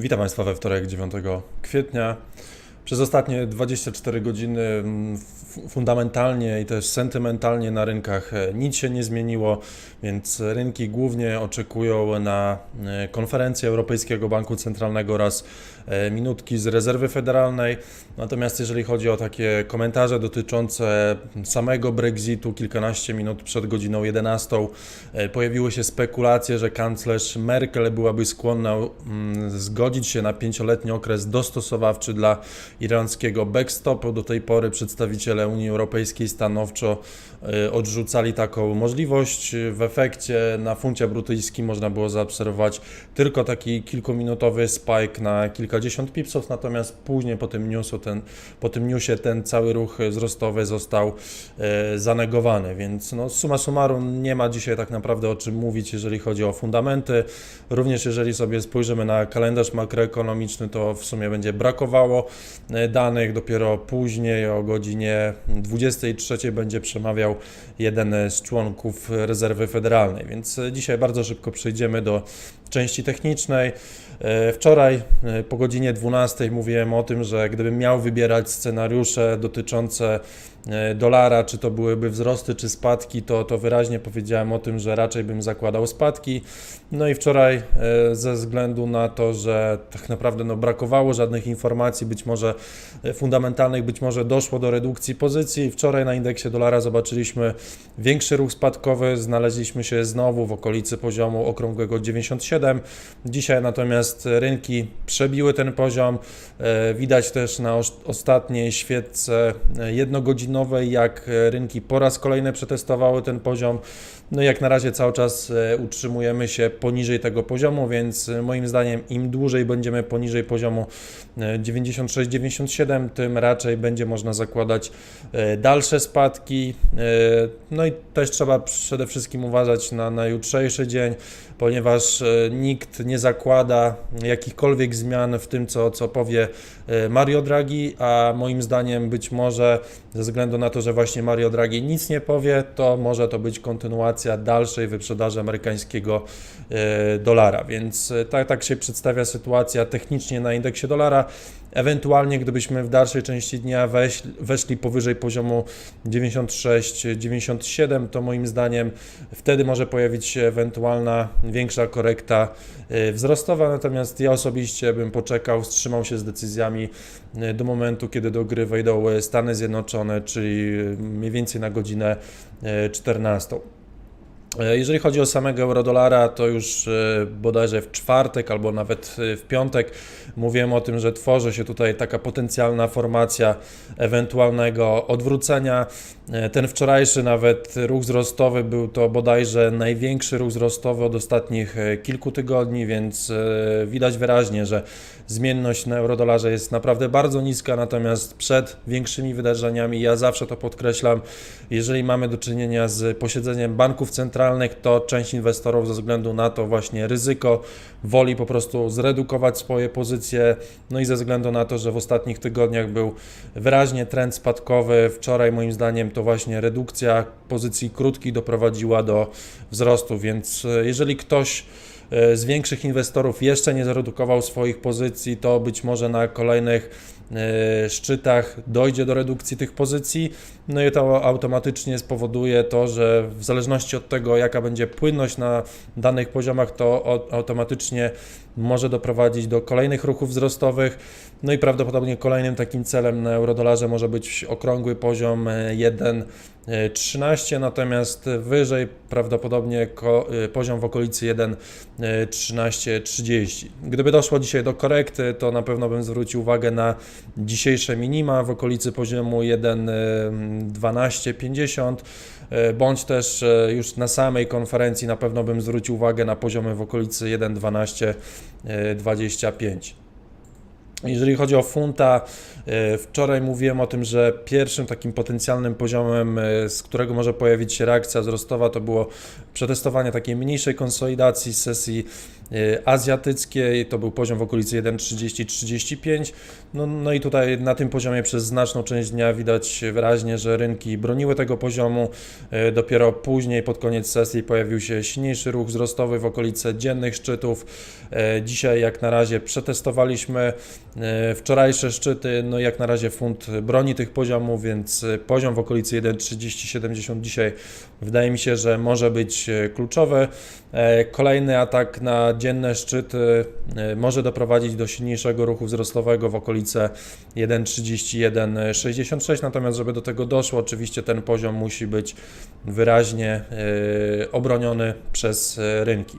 Witam Państwa we wtorek 9 kwietnia. Przez ostatnie 24 godziny mm, fundamentalnie i też sentymentalnie na rynkach e, nic się nie zmieniło, więc rynki głównie oczekują na e, konferencję Europejskiego Banku Centralnego oraz minutki z rezerwy federalnej. Natomiast jeżeli chodzi o takie komentarze dotyczące samego Brexitu, kilkanaście minut przed godziną 11 e, pojawiły się spekulacje, że kanclerz Merkel byłaby skłonna mm, zgodzić się na pięcioletni okres dostosowawczy dla irlandzkiego backstopu. Do tej pory przedstawiciele Unii Europejskiej stanowczo e, odrzucali taką możliwość. W efekcie na funcie brytyjskim można było zaobserwować tylko taki kilkuminutowy spike na kilkadziesiąt pipsów, natomiast później po tym newsu, ten, po tym newsie ten cały ruch wzrostowy został e, zanegowany, więc no, summa summarum nie ma dzisiaj tak naprawdę o czym mówić, jeżeli chodzi o fundamenty. Również jeżeli sobie spojrzymy na kalendarz makroekonomiczny, to w sumie będzie brakowało e, danych. Dopiero później o godzinie 23 będzie przemawiał jeden z członków rezerwy federalnej, więc e, dzisiaj bardzo szybko przejdziemy do części technicznej. E, Wczoraj e, po godzinie 12 mówiłem o tym, że gdybym miał wybierać scenariusze dotyczące e, dolara, czy to byłyby wzrosty, czy spadki, to, to wyraźnie powiedziałem o tym, że raczej bym zakładał spadki. No i wczoraj ze względu na to, że tak naprawdę no, brakowało żadnych informacji, być może fundamentalnych, być może doszło do redukcji pozycji. Wczoraj na indeksie dolara zobaczyliśmy większy ruch spadkowy, znaleźliśmy się znowu w okolicy poziomu okrągłego 97. Dzisiaj natomiast rynki przebiły ten poziom. E, Widać też na os- ostatniej świetce e, jednogodzinowej, jak e, rynki po raz kolejny przetestowały ten poziom. No i jak na razie cały czas utrzymujemy się poniżej tego poziomu, więc moim zdaniem im dłużej będziemy poniżej poziomu e, 96-97, tym raczej będzie można zakładać dalsze spadki. No i też trzeba przede wszystkim uważać na, na jutrzejszy dzień, ponieważ nikt nie zakłada jakichkolwiek zmian w tym, co, co powie e, Mario Draghi, a moim zdaniem być może ze względu na to, że właśnie Mario Draghi nic nie powie, to może to być kontynuacja dalszej wyprzedaży amerykańskiego e, dolara. Więc e, tak, tak się przedstawia sytuacja technicznie na indeksie dolara. Ewentualnie, gdybyśmy w dalszej części dnia weszli, weszli powyżej poziomu 96-97, to moim zdaniem wtedy może pojawić się ewentualna większa korekta e, wzrostowa. Natomiast ja osobiście bym poczekał, wstrzymał się z decyzjami e, do momentu, kiedy do gry wejdą e, Stany Zjednoczone, czyli mniej więcej na godzinę e, 14. E, Jeżeli chodzi o samego eurodolara, to już e, bodajże w czwartek albo nawet e, w piątek mówiłem o tym, że tworzy się tutaj taka potencjalna formacja ewentualnego odwrócenia. Ten wczorajszy nawet ruch wzrostowy był to bodajże największy ruch wzrostowy od ostatnich kilku tygodni, więc widać wyraźnie, że zmienność na eurodolarze jest naprawdę bardzo niska, natomiast przed większymi wydarzeniami, ja zawsze to podkreślam, jeżeli mamy do czynienia z posiedzeniem banków centralnych, to część inwestorów ze względu na to właśnie ryzyko woli po prostu zredukować swoje pozycje, no i ze względu na to, że w ostatnich tygodniach był wyraźnie trend spadkowy, wczoraj moim zdaniem to właśnie redukcja pozycji krótkich doprowadziła do wzrostu, więc e, jeżeli ktoś e, z większych inwestorów jeszcze nie zredukował swoich pozycji, to być może na kolejnych szczytach dojdzie do redukcji tych pozycji. No i to automatycznie spowoduje to, że w zależności od tego, jaka będzie płynność na danych poziomach, to automatycznie może doprowadzić do kolejnych ruchów wzrostowych. No i prawdopodobnie kolejnym takim celem na eurodolarze może być okrągły poziom e, 1,13, natomiast wyżej prawdopodobnie e, poziom w okolicy 1,1330. Gdyby doszło dzisiaj do korekty, to na pewno bym zwrócił uwagę na dzisiejsze minima w okolicy poziomu 1,1250, e, bądź też e, już na samej konferencji na pewno bym zwrócił uwagę na poziomy w okolicy 1,1225. Jeżeli chodzi o funta, e, wczoraj mówiłem o tym, że pierwszym takim potencjalnym poziomem, e, z którego może pojawić się reakcja wzrostowa, to było przetestowanie takiej mniejszej konsolidacji sesji y, azjatyckie, to był poziom w okolicy 1,30-35. No, no i tutaj na tym poziomie przez znaczną część dnia widać wyraźnie, że rynki broniły tego poziomu. Y, Dopiero później, pod koniec sesji, pojawił się silniejszy ruch wzrostowy w okolice dziennych szczytów. Y, Dzisiaj, jak na razie, przetestowaliśmy wczorajsze szczyty. No, jak na razie, funt broni tych poziomów, więc poziom w okolicy 1,3070 dzisiaj wydaje mi się, że może być y, kluczowy. E, Kolejny atak na dzienne szczyty e, może doprowadzić do silniejszego ruchu wzrostowego w okolice 1,3166, natomiast żeby do tego doszło, oczywiście ten poziom musi być wyraźnie e, obroniony przez e, rynki.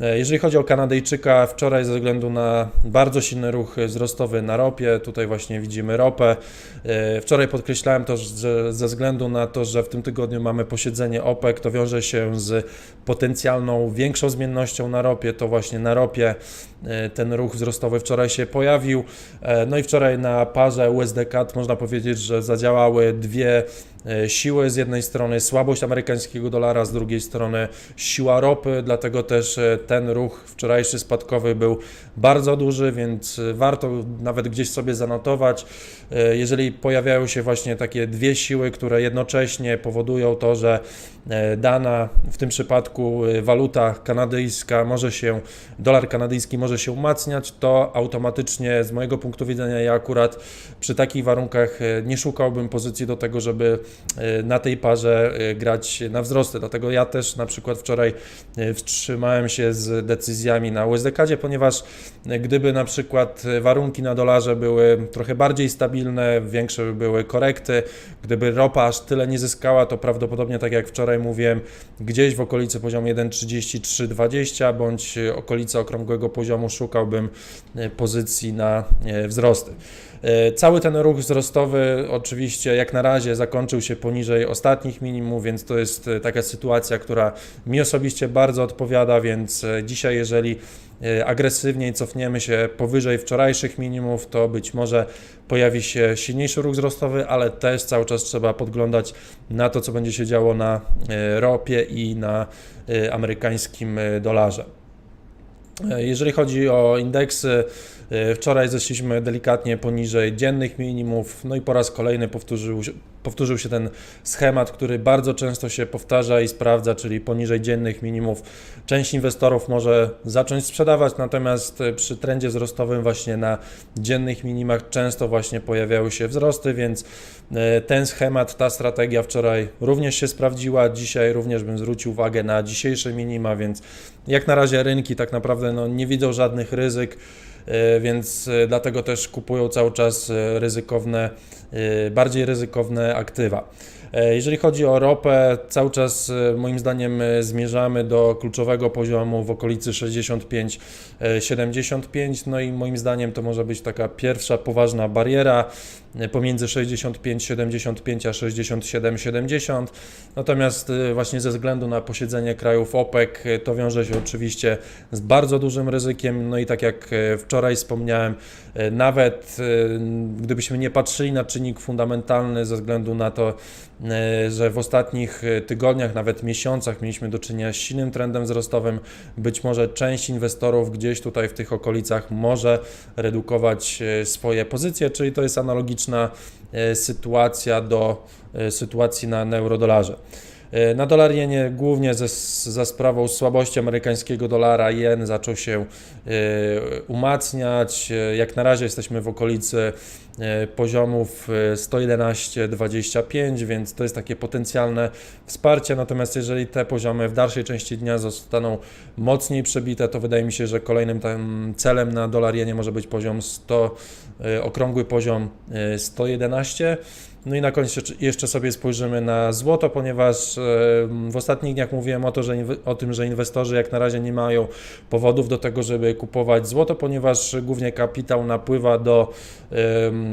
E, Jeżeli chodzi o Kanadyjczyka, wczoraj ze względu na bardzo silny ruch wzrostowy na ropie, tutaj właśnie widzimy ropę. E, Wczoraj podkreślałem to, że ze względu na to, że w tym tygodniu mamy posiedzenie OPEC, to wiąże się z potencjalną większą zmiennością na ropie, to właśnie na ropie ten ruch wzrostowy wczoraj się pojawił. E, No i wczoraj na parze USD-CAD można powiedzieć, że zadziałały dwie e, siły. Z jednej strony słabość amerykańskiego dolara, z drugiej strony siła ropy, dlatego też e, ten ruch wczorajszy spadkowy był bardzo duży, więc e, warto nawet gdzieś sobie zanotować. E, Jeżeli pojawiają się właśnie takie dwie siły, które jednocześnie powodują to, że e, dana w tym przypadku e, waluta kanadyjska może się, dolar kanadyjski może się umacniać, to automatycznie z mojego punktu widzenia ja akurat przy takich warunkach e, nie szukałbym pozycji do tego, żeby e, na tej parze e, grać na wzrosty. Dlatego ja też na przykład wczoraj wstrzymałem się z decyzjami na USDK, ponieważ gdyby na przykład warunki na dolarze były trochę bardziej stabilne, większe by były korekty, gdyby ropa aż tyle nie zyskała, to prawdopodobnie tak jak wczoraj mówiłem, gdzieś w okolicy poziomu 1,3320 bądź okolicy okrągłego poziomu szukałbym e, pozycji na e, wzrosty. E, Cały ten ruch wzrostowy oczywiście jak na razie zakończył się poniżej ostatnich minimum, więc to jest taka sytuacja, która mi osobiście bardzo odpowiada, więc dzisiaj jeżeli agresywniej cofniemy się powyżej wczorajszych minimów, to być może pojawi się silniejszy ruch wzrostowy, ale też cały czas trzeba podglądać na to, co będzie się działo na ropie i na amerykańskim dolarze. E, Jeżeli chodzi o indeksy, wczoraj zeszliśmy delikatnie poniżej dziennych minimów, no i po raz kolejny powtórzył się, powtórzył się ten schemat, który bardzo często się powtarza i sprawdza, czyli poniżej dziennych minimów. Część inwestorów może zacząć sprzedawać, natomiast e, przy trendzie wzrostowym właśnie na dziennych minimach często właśnie pojawiały się wzrosty, więc e, ten schemat, ta strategia wczoraj również się sprawdziła. Dzisiaj również bym zwrócił uwagę na dzisiejsze minima, więc jak na razie rynki tak naprawdę no, nie widzą żadnych ryzyk, e, więc e, dlatego też kupują cały czas e, ryzykowne, e, bardziej ryzykowne aktywa. E, Jeżeli chodzi o ropę, cały czas e, moim zdaniem e, zmierzamy do kluczowego poziomu w okolicy 65-75, no i moim zdaniem to może być taka pierwsza poważna bariera pomiędzy 65-75 a 67-70. Natomiast właśnie ze względu na posiedzenie krajów OPEC to wiąże się oczywiście z bardzo dużym ryzykiem. No i tak jak wczoraj wspomniałem, nawet gdybyśmy nie patrzyli na czynnik fundamentalny ze względu na to, że w ostatnich e, tygodniach, nawet miesiącach mieliśmy do czynienia z silnym trendem wzrostowym, być może część inwestorów gdzieś tutaj w tych okolicach może redukować e, swoje pozycje, czyli to jest analogiczna e, sytuacja do e, sytuacji na eurodolarze. E, Na dolar jenie głównie ze, za sprawą słabości amerykańskiego dolara jen zaczął się e, umacniać. E, Jak na razie jesteśmy w okolicy poziomów e, 111-25, więc to jest takie potencjalne wsparcie. Natomiast jeżeli te poziomy w dalszej części dnia zostaną mocniej przebite, to wydaje mi się, że kolejnym celem na dolar jenie może być poziom 100, e, okrągły poziom e, 111. No i na koniec jeszcze- sobie spojrzymy na złoto, ponieważ e, w ostatnich dniach mówiłem o, to, że o tym, że inwestorzy jak na razie nie mają powodów do tego, żeby kupować złoto, ponieważ głównie kapitał napływa do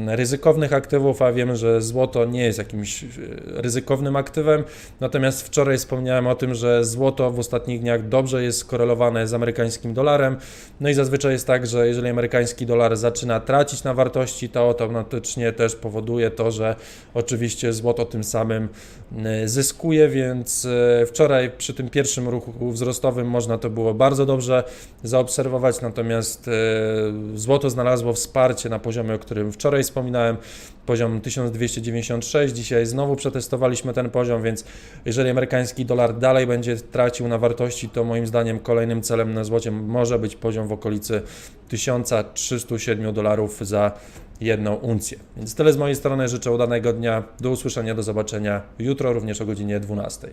ryzykownych aktywów, a wiemy, że złoto nie jest jakimś e, ryzykownym aktywem. Natomiast wczoraj wspomniałem o tym, że złoto w ostatnich dniach dobrze jest skorelowane z amerykańskim dolarem. No i zazwyczaj jest tak, że jeżeli amerykański dolar zaczyna tracić na wartości, to automatycznie też powoduje to, że Oczywiście złoto tym samym e, zyskuje, więc e, wczoraj przy tym pierwszym ruchu wzrostowym można to było bardzo dobrze zaobserwować, natomiast e, złoto znalazło wsparcie na poziomie, o którym wczoraj wspominałem, poziom 1296, dzisiaj znowu przetestowaliśmy ten poziom, więc jeżeli amerykański dolar dalej będzie tracił na wartości, to moim zdaniem kolejnym celem na złocie może być poziom w okolicy 1307 dolarów za jedną uncję. Więc tyle z mojej strony, życzę udanego dnia, do usłyszenia, do zobaczenia jutro również o godzinie 12.